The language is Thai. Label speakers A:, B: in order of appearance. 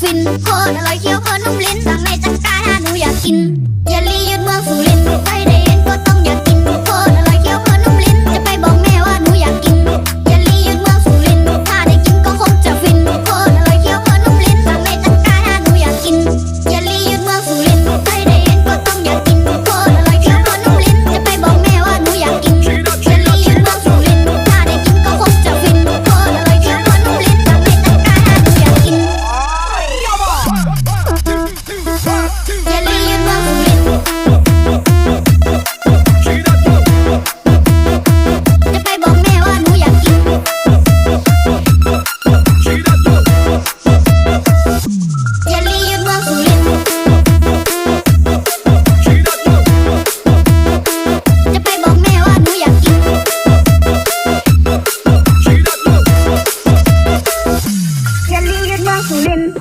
A: ฟินโคตรอร่อยเคี้ยวเพลินนุ่มลิ้น Hi